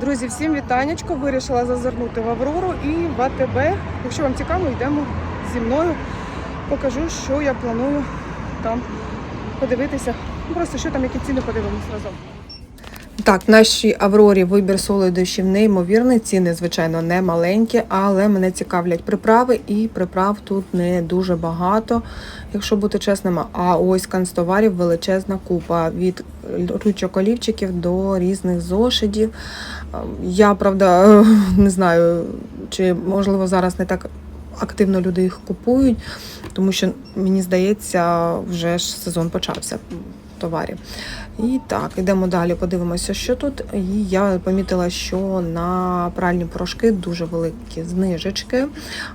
Друзі, всім вітанечко. Вирішила зазирнути в Аврору і в АТБ. Якщо вам цікаво, йдемо зі мною. Покажу, що я планую там подивитися. Ну, Просто що там, які ціни подивимось разом. Так, в нашій Аврорі вибір солодощів неймовірний. Ціни, звичайно, не маленькі, але мене цікавлять приправи, і приправ тут не дуже багато, якщо бути чесними. А ось канцтоварів величезна купа від ручок олівчиків до різних зошитів. Я правда не знаю, чи можливо зараз не так активно люди їх купують, тому що мені здається, вже ж сезон почався товарів. І так, йдемо далі, подивимося, що тут. І я помітила, що на пральні порошки дуже великі знижечки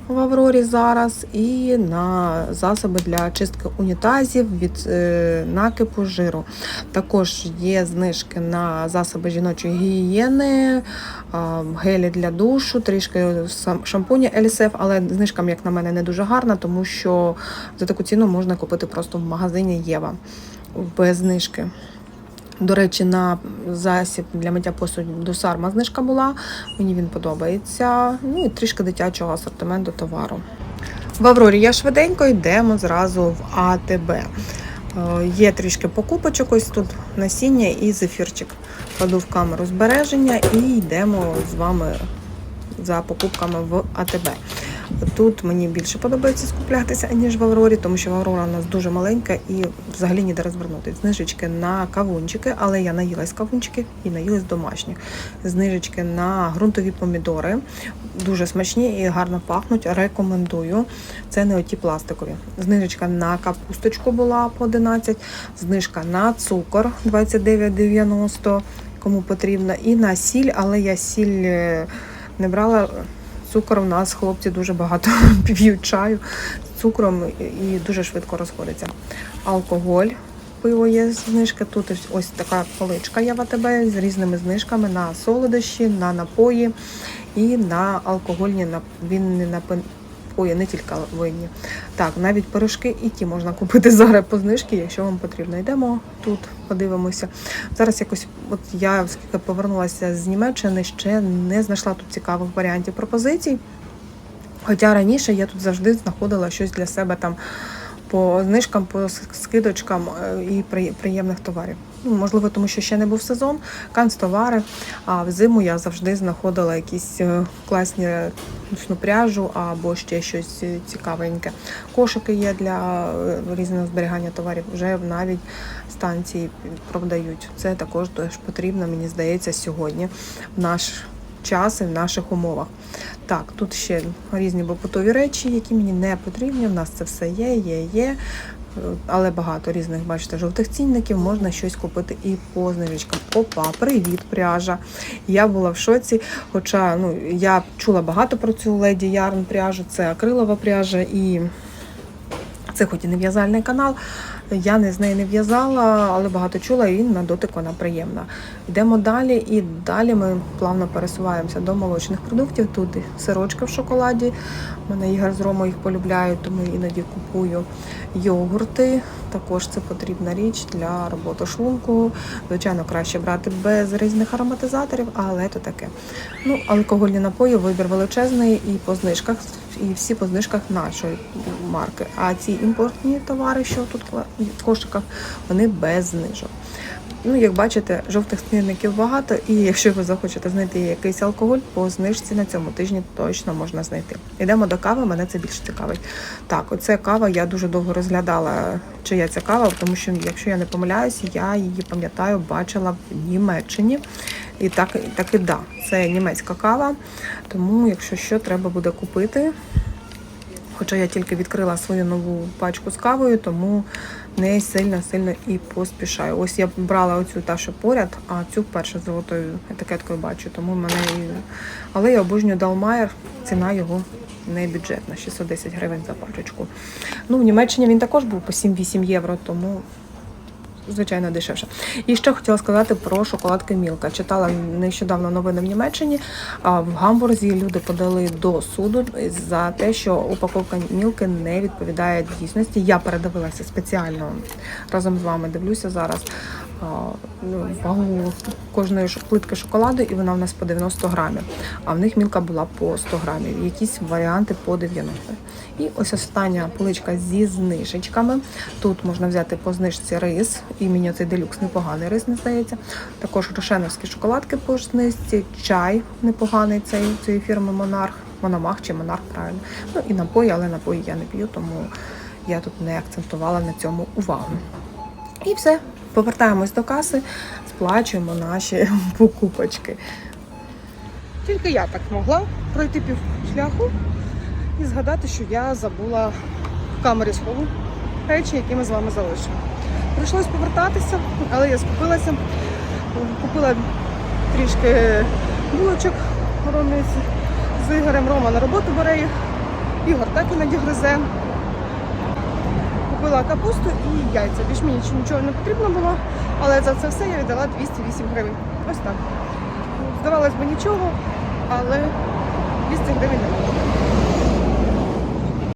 в Аврорі зараз, і на засоби для чистки унітазів від е, накипу жиру. Також є знижки на засоби жіночої гігієни, гелі для душу, трішки шампуні LSF, але знижка, як на мене, не дуже гарна, тому що за таку ціну можна купити просто в магазині Єва без знижки. До речі, на засіб для миття посуду до Сарма знижка була. Мені він подобається. Ну і трішки дитячого асортименту товару. В Аврорі я швиденько йдемо зразу в АТБ. Е, Є трішки покупочок, ось тут насіння і зефірчик. Кладу в камеру збереження і йдемо з вами за покупками в АТБ. Тут мені більше подобається скуплятися, ніж в Аврорі, тому що Аврора у нас дуже маленька і взагалі ніде розвернути. Знижечки на кавунчики, але я наїлась кавунчиків і наїлась домашніх. Знижечки на ґрунтові помідори. Дуже смачні і гарно пахнуть. Рекомендую. Це не оті пластикові. Знижечка на капусточку була по 11, знижка на цукор 29,90, кому потрібно, і на сіль, але я сіль е, не брала. Цукор у нас хлопці дуже багато п'ють чаю з цукром і дуже швидко розходиться. Алкоголь, пиво є знижка. Тут ось- така поличка є в АТБ з різними знижками на солодощі, на напої і на алкогольні нап- вінні напої, не тільки винні. Так, навіть пирожки і ті можна купити зараз по знижці, якщо вам потрібно. Йдемо тут, подивимося. Зараз якось, от я оскільки повернулася з Німеччини, ще не знайшла тут цікавих варіантів пропозицій. Хоча раніше я тут завжди знаходила щось для себе там по знижкам, по скидочкам е, і при- приємних товарів. Ну, можливо, тому що ще не був сезон, канцтовари. А взиму я завжди знаходила якісь е, класні ручну пряжу або ще щось е, цікавеньке. Кошики є для різного зберігання товарів. Вже навіть станції продають. Це також потрібно, мені здається, сьогодні в наш час і в наших умовах. Так, тут ще різні побутові речі, які мені не потрібні. У нас це все є, є, є. Але багато різних, бачите, жовтих цінників можна щось купити і по знижечкам. Опа, привіт, пряжа. Я була в шоці. Хоча ну, я чула багато про цю леді Ярн пряжу, це акрилова пряжа і це хоч і не в'язальний канал. Я не з неї не в'язала, але багато чула, і на дотик вона приємна. Йдемо далі, і далі ми плавно пересуваємося до молочних продуктів. Тут і сирочки в шоколаді. У мене Ігор з Ромою їх полюбляють, тому іноді купую йогурти. Також це потрібна річ для роботи шлунку. Звичайно, краще брати без різних ароматизаторів, але то таке. Ну, алкогольні напої, вибір величезний і по знижках, і всі по знижках нашої марки. А ці імпортні товари, що тут в кошиках, вони без знижок. Ну, як бачите, жовтих цінників багато, і якщо ви захочете знайти якийсь алкоголь, по знижці на цьому тижні точно можна знайти. Йдемо до кави, мене це більше цікавить. Так, оце кава, я дуже довго розглядала, чия ця кава, тому що, якщо я не помиляюся, я її пам'ятаю, бачила в Німеччині. І так, так і да, це німецька кава. Тому, якщо що, треба буде купити. Хоча я тільки відкрила свою нову пачку з кавою, тому не сильно-сильно і поспішаю. Ось я брала оцю та, що поряд, а цю перше з золотою етикеткою бачу, тому в мене і. Але я обожнюю Далмайер, ціна його не бюджетна, 610 гривень за пачечку. Ну, в Німеччині він також був по 7-8 євро, тому звичайно дешевше. І ще хотіла сказати про шоколадки Мілка. Читала нещодавно новини в Німеччині. В Гамбурзі люди подали до суду за те, що упаковка мілки не відповідає дійсності. Я передивилася спеціально разом з вами. Дивлюся зараз. Ну, вагу кожної плитки шоколаду, і вона в нас по 90 грамів. А в них мілка була по 100 грамів. Якісь варіанти по 90. І ось остання поличка зі знижечками. Тут можна взяти по знижці рис. І мені цей делюкс непоганий рис, не здається. Також рошеновські шоколадки по знижці, чай непоганий цей цієї фірми Монарх. Мономах чи Монарх, правильно. Ну і напої, але напої я не п'ю, тому я тут не акцентувала на цьому увагу. І все, повертаємось до каси, сплачуємо наші покупочки. Тільки я так могла пройти пів шляху і згадати, що я забула в камері схову речі, які ми з вами залишили. Прийшлось повертатися, але я скупилася. Купила трішки булочок з Ігорем Рома на роботу бере їх. Ігор так і надігризе. Купила капусту і яйця. Більш мені нічого не потрібно було, але за це все я віддала 208 гривень. Ось так. Здавалось би нічого, але 200 гривень не було.